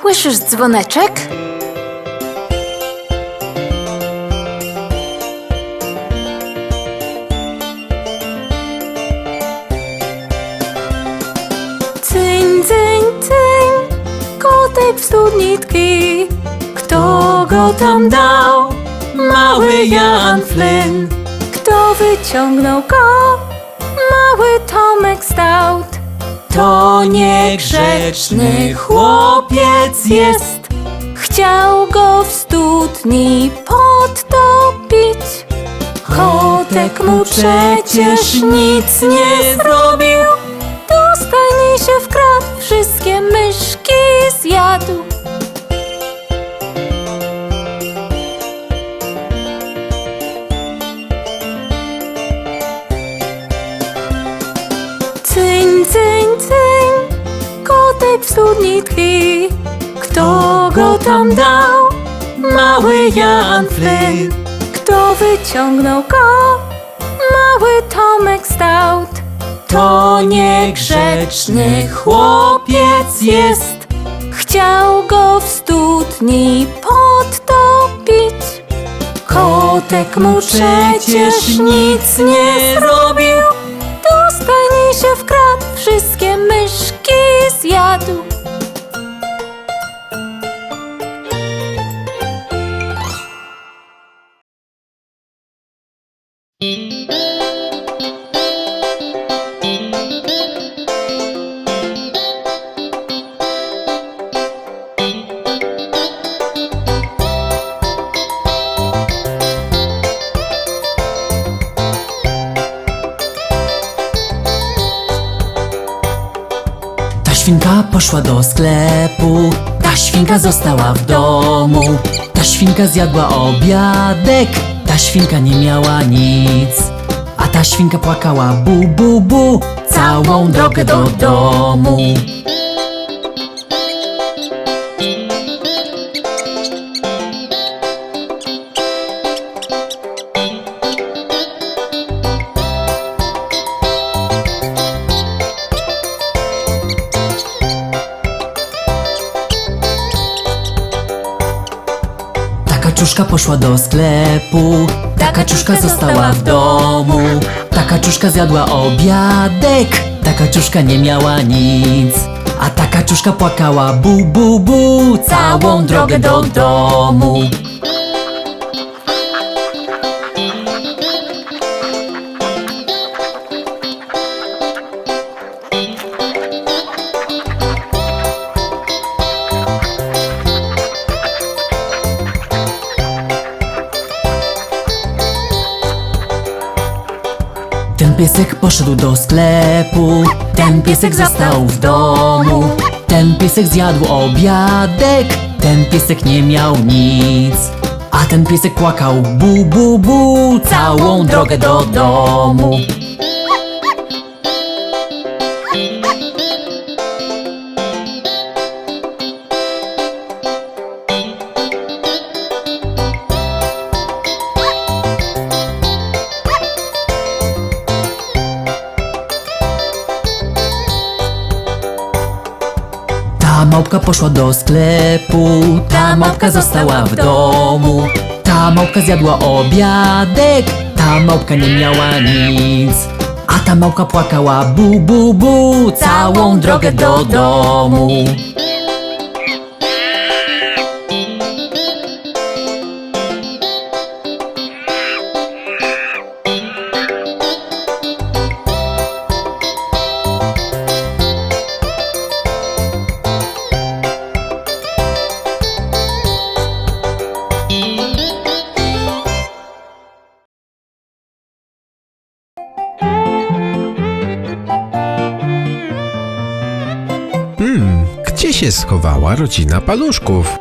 Słyszysz dzwoneczek? Cyń, cyń, cyń, kotek w studni tkwi. Kto go tam dał? Mały Jan Flynn. Kto wyciągnął go? Mały Tomek Stout. To niegrzeczny chłopiec jest. Chciał go w studni podtopić. Kotek mu przecież nic nie zrobił. Do stajni się wkradł, wszystkie myszki zjadł. Cyń, cyń, cyń, kotek w studni tkwi. Kto go tam dał? Mały Jan Flynn. Kto wyciągnął go? Mały Tomek Stout. To niegrzeczny chłopiec jest. Chciał go w studni podtopić. Kotek mu przecież nic nie zrobił. Świnka poszła do sklepu, ta świnka została w domu. Ta świnka zjadła obiadek, ta świnka nie miała nic. A ta świnka płakała bu bu bu całą drogę do domu. Ta kaczuszka poszła do sklepu, ta kaczuszka została w domu. Ta kaczuszka zjadła obiadek, ta kaczuszka nie miała nic. A ta kaczuszka płakała bu bu bu całą drogę do domu. Piesek poszedł do sklepu, ten piesek został w domu. Ten piesek zjadł obiadek, ten piesek nie miał nic. A ten piesek płakał bu bu bu całą drogę do domu. Małpka poszła do sklepu, ta małpka została w domu. Ta małpka zjadła obiadek, ta małpka nie miała nic. A ta małpka płakała bu bu bu całą drogę do domu. Się schowała rodzina paluszków?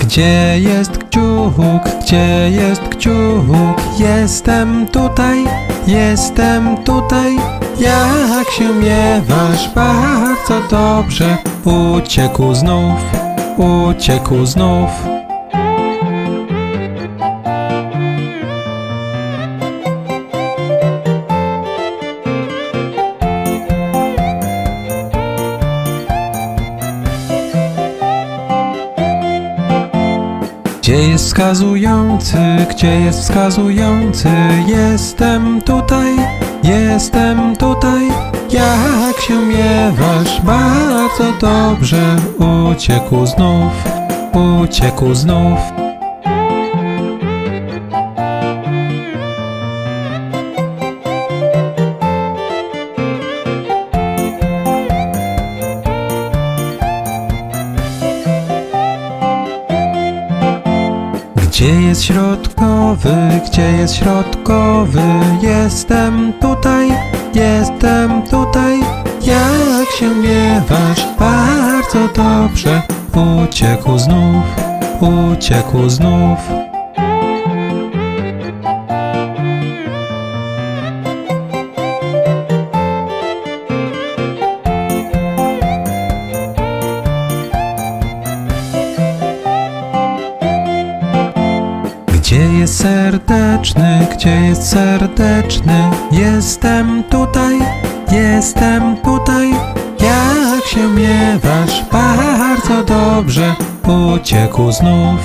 Gdzie jest kciuk? Gdzie jest kciuk? Jestem tutaj, jestem tutaj. Jak się miewasz? Bardzo dobrze. Uciekł znów, uciekł znów. Gdzie jest wskazujący, gdzie jest wskazujący? Jestem tutaj, jestem tutaj. Jak się miewasz? Bardzo dobrze. Uciekł znów, uciekł znów. Gdzie jest środkowy, gdzie jest środkowy? Jestem tutaj, jestem tutaj. Jak się miewasz? Bardzo dobrze. Uciekł znów, uciekł znów. Serdeczny, gdzie jest serdeczny? Jestem tutaj, jestem tutaj. Jak się miewasz? Bardzo dobrze. Uciekł znów,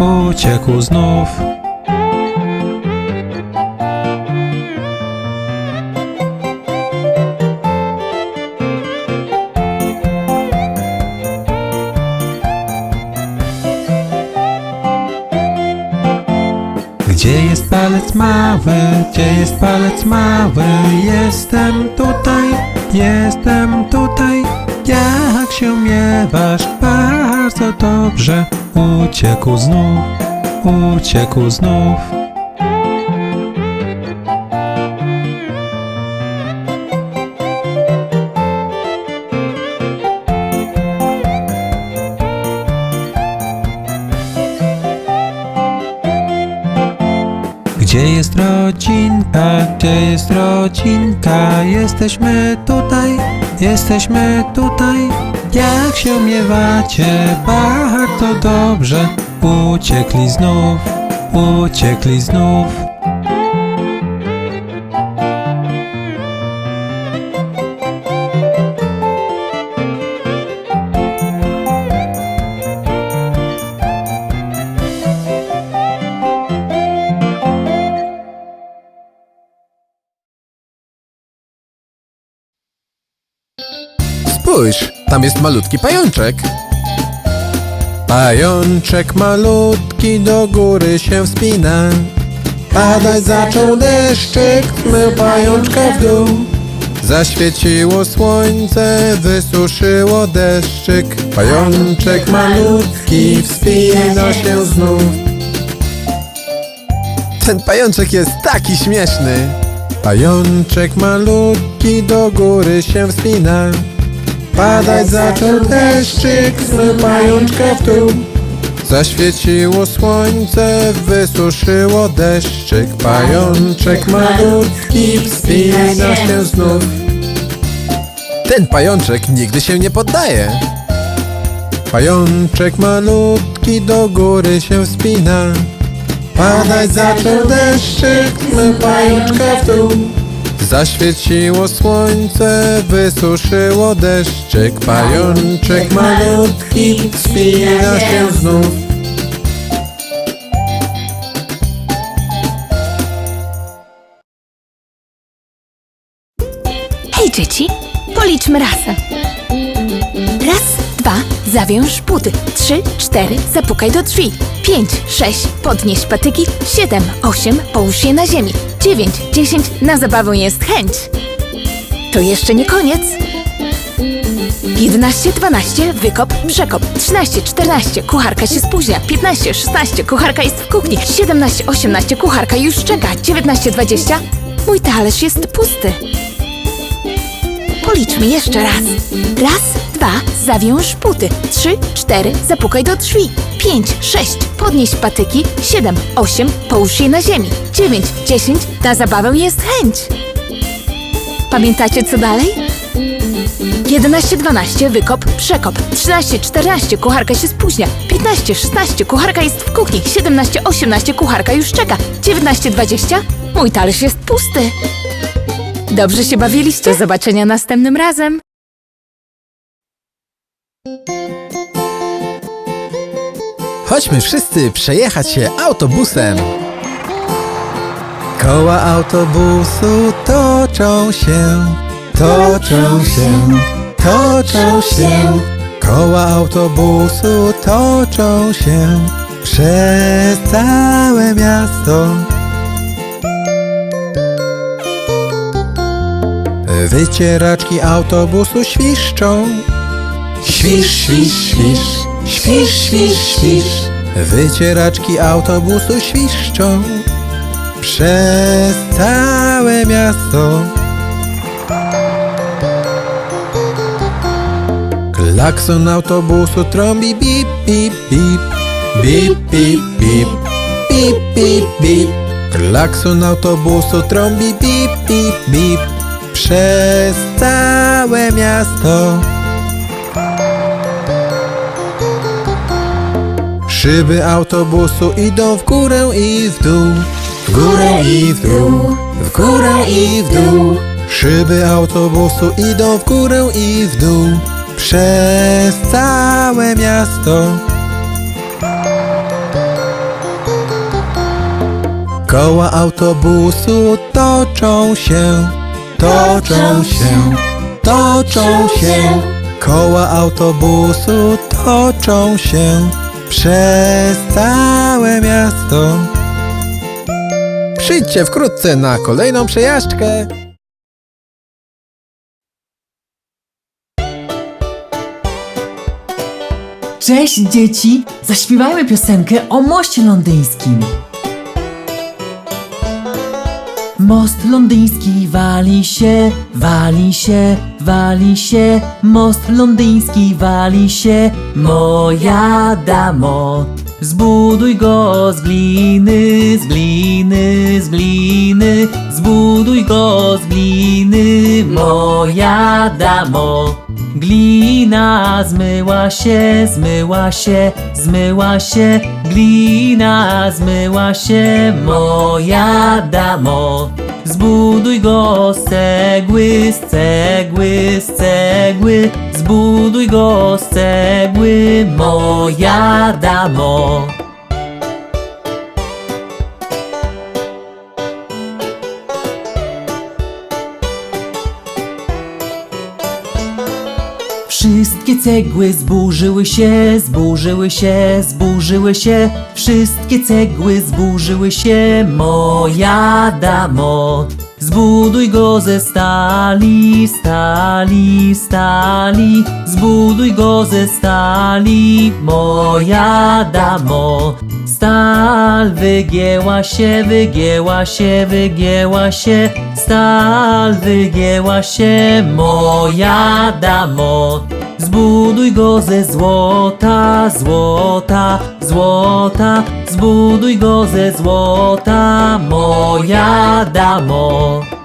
uciekł znów. Gdzie jest palec mały? Gdzie jest palec mały? Jestem tutaj, jestem tutaj. Jak się miewasz? Bardzo dobrze. Uciekł znów, uciekł znów. Jest rodzinka? Gdzie jest rodzinka? Jesteśmy tutaj, jesteśmy tutaj. Jak się miewacie? Bardzo dobrze. Uciekli znów, uciekli znów. Spójrz, tam jest malutki pajączek. Pajączek malutki do góry się wspina. Padać zaczął deszczyk, zmył pajączka w dół. Zaświeciło słońce, wysuszyło deszczyk. Pajączek malutki wspina się znów. Ten pajączek jest taki śmieszny. Pajączek malutki do góry się wspina. Padać zaczął deszczyk, zmył pajączka w dół. Zaświeciło słońce, wysuszyło deszczyk. Pajączek malutki wspina się znów. Ten pajączek nigdy się nie poddaje. Pajączek malutki do góry się wspina. Padać zaczął deszczyk, zmył pajączka w dół. Zaświeciło słońce, wysuszyło deszczyk, pajączek malutki wspina się znów. Hej, dzieci, policzmy razem. Raz, dwa, zawiąż buty. Trzy, cztery, zapukaj do drzwi. Pięć, sześć, podnieś patyki. Siedem, osiem, połóż je na ziemi. Dziewięć, dziesięć, na zabawę jest chęć. To jeszcze nie koniec. 11, 12, wykop, przekop. 13, 14, kucharka się spóźnia. 15, 16, kucharka jest w kuchni. 17, 18, kucharka już czeka. 19, 20, mój talerz jest pusty. Policzmy jeszcze raz. Raz, dwa, zawiąż buty. Trzy, cztery, zapukaj do drzwi. Pięć, sześć, podnieś patyki. Siedem, osiem, połóż je na ziemi. Dziewięć, dziesięć, na zabawę jest chęć. Pamiętacie co dalej? 11, 12, wykop, przekop. 13, 14, kucharka się spóźnia. 15, 16, kucharka jest w kuchni. 17, 18, kucharka już czeka. 19, 20, mój talerz jest pusty. Dobrze się bawiliście? Do zobaczenia następnym razem. Chodźmy wszyscy przejechać się autobusem. Koła autobusu toczą się, toczą się, toczą się. Koła autobusu toczą się przez całe miasto. Wycieraczki autobusu świszczą. Świsz, świsz, świsz, świsz, świsz, świsz. Wycieraczki autobusu świszczą przez całe miasto. Klakson autobusu trąbi bip, bip, bip, bip, bip, bip, bip, bip, bip. Klakson autobusu trąbi bip, bip, bip przez całe miasto. Szyby autobusu idą w górę i w dół, w górę i w dół, w górę i w dół. Szyby autobusu idą w górę i w dół. Przez całe miasto. Koła autobusu toczą się, toczą się, toczą się. Koła autobusu toczą się przez całe miasto. Przyjdźcie wkrótce na kolejną przejażdżkę. Cześć dzieci! Zaśpiewajmy piosenkę o moście londyńskim. Most londyński wali się, wali się, wali się. Most londyński wali się, moja damo. Zbuduj go z gliny, z gliny, z gliny. Zbuduj go z gliny, moja damo. Glina zmyła się, zmyła się, zmyła się. Glina zmyła się, moja damo. Zbuduj go z cegły, z cegły, z cegły. Zbuduj go z cegły, moja damo. Wszystkie cegły zburzyły się, zburzyły się, zburzyły się. Wszystkie cegły zburzyły się, moja damo. Zbuduj go ze stali, stali, stali. Zbuduj go ze stali, moja damo. Stal wygięła się, wygięła się, wygięła się. Stal wygięła się, moja damo. Zbuduj go ze złota, złota, złota. Zbuduj go ze złota, moja damo.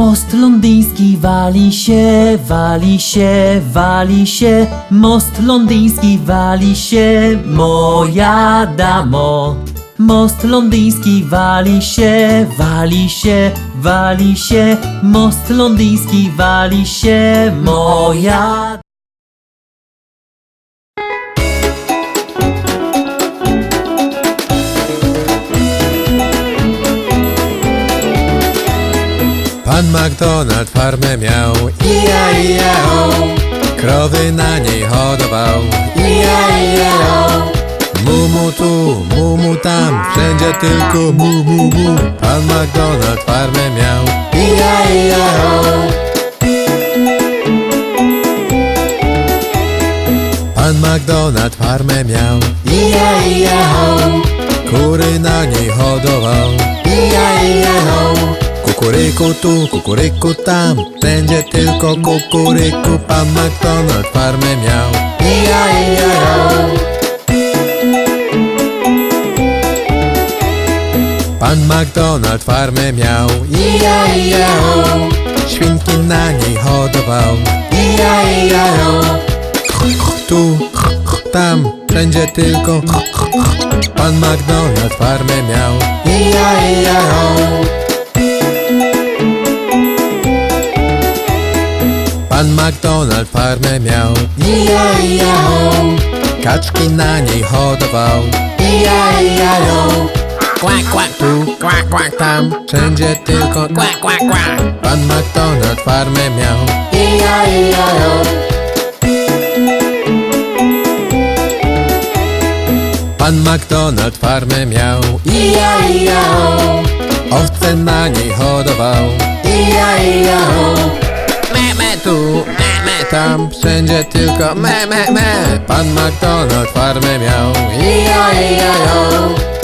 Most londyński wali się, wali się, wali się. Most londyński wali się, moja damo. Most londyński wali się, wali się, wali się. Most londyński wali się, moja Pan McDonald farmę miał Ija, ija. Krowy na niej hodował Ija, ija. Mumu tu, mumu tam Wszędzie tylko mu, mu, mu Pan McDonald farmę miał Ija, ija. Pan McDonald farmę miał Ija, ija. Kury na niej hodował Ija, ija. Kukuryku tu, kukuryku tam. Będzie tylko kukuryku Pan McDonald farmę miał. Ija, ija. Pan McDonald farmę miał. Ija, ija. Świnki na niej hodował. Ija, ija. Tu, tam, wszędzie tylko Pan McDonald farmę miał. Ija, ija, Pan McDonald farmę miał. I-ja-i-ja-ho Kaczki na niej hodował. I-ja-i-ja-ho Kłak, kłak tu, kłak, kłak tam. Wszędzie tylko kłak, kłak, kłak. Pan McDonald farmę miał. I-ja-i-ja-ho Pan McDonald farmę miał. I-ja-i-ja-ho Owce na niej hodował. I-ja-i-ja-ho tam Wszędzie tylko me, me, me. Pan McDonald farmę miał. I-ja-i-ja-ho